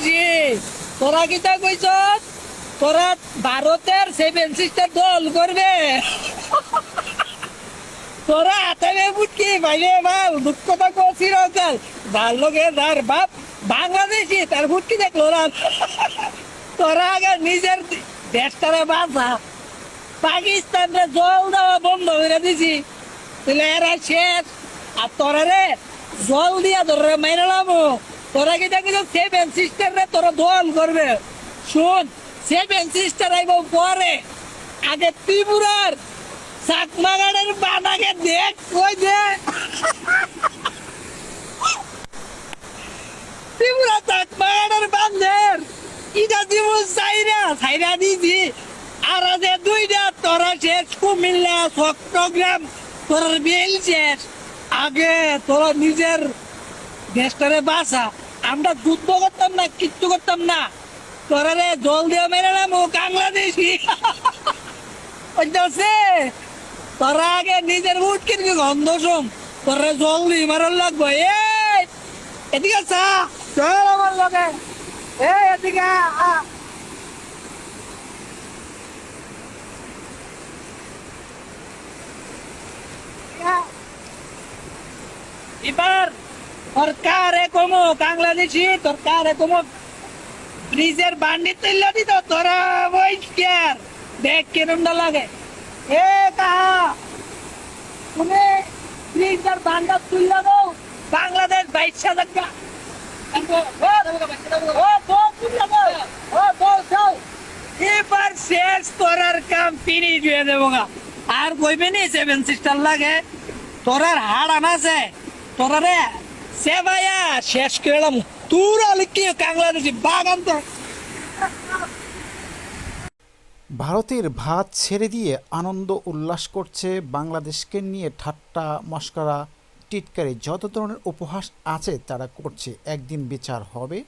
বাংলাদেশি তোরা কি তা কইছ তোরা ভারতের সেভেন সিস্টার দল করবে। তোরা হাতে বুটকি ভাইরে বাল দুঃখ থাকো, চিরকাল। যার লোকে যার বাপ, বাংলাদেশি, তার বুটকি দেখল না। তোরা আগে নিজের দেশটারে বাঁচা। পাকিস্তানরে জল দেওয়া বন্ধ করে দিছি। তাহলে এরা শেষ। আর তোরা রে জল দিয়া তোরা মেরে নামো তোরা কি দেখি সেভেন সিস্টার রে তোরা দল করবে? শুন সেভেন সিস্টার আইব পরে। আগে ত্রিপুরার চাকমাগাড়ের বানাকে দেখ, কই দে ত্রিপুরা চাকমাগাড়ের বান্ধের ইটা দিব চাইরা চাইরা দিছি। আর আছে দুইটা, তোরা শেষ, কুমিল্লা, চট্টগ্রাম তোর বেল শেষ। আগে তোরা নিজের দেশটারে বাসা আমরা যুদ্ধ করতাম না, কিচ্ছু করতাম না। তোরা জল দিয়ে মেরে নাম বাংলাদেশি। বুঝতে তোরা আগে নিজের উঠ কিনবি গন্ধ শুন? তোরা জল দিয়ে মারার লাগবো। এদিকে চা। চল আমার এই, এদিকে। এবার সরকারে কমো বাংলাদেশি সরকারে কমো ব্রিজের বান্ডি তুললে দিত তোরা বইস্কার দেখ কিরমটা লাগে। এ কাহা? তুমি ব্রিজের বান্ডা তুললে দাও বাংলাদেশ বাইশ দাও। এবার শেষ করার কাম তিনি দিয়ে দেবো আর কইবে নি সেভেন সিস্টার লাগে। তোরার হাড় আনাছে। তোরা রে শেষ করলাম। তুর আলি কি বাংলাদেশি বাগান ভারতের ভাত ছেড়ে দিয়ে আনন্দ উল্লাস করছে বাংলাদেশকে নিয়ে ঠাট্টা মস্করা। টিটকারি যত ধরনের উপহাস আছে তারা করছে। একদিন বিচার হবে।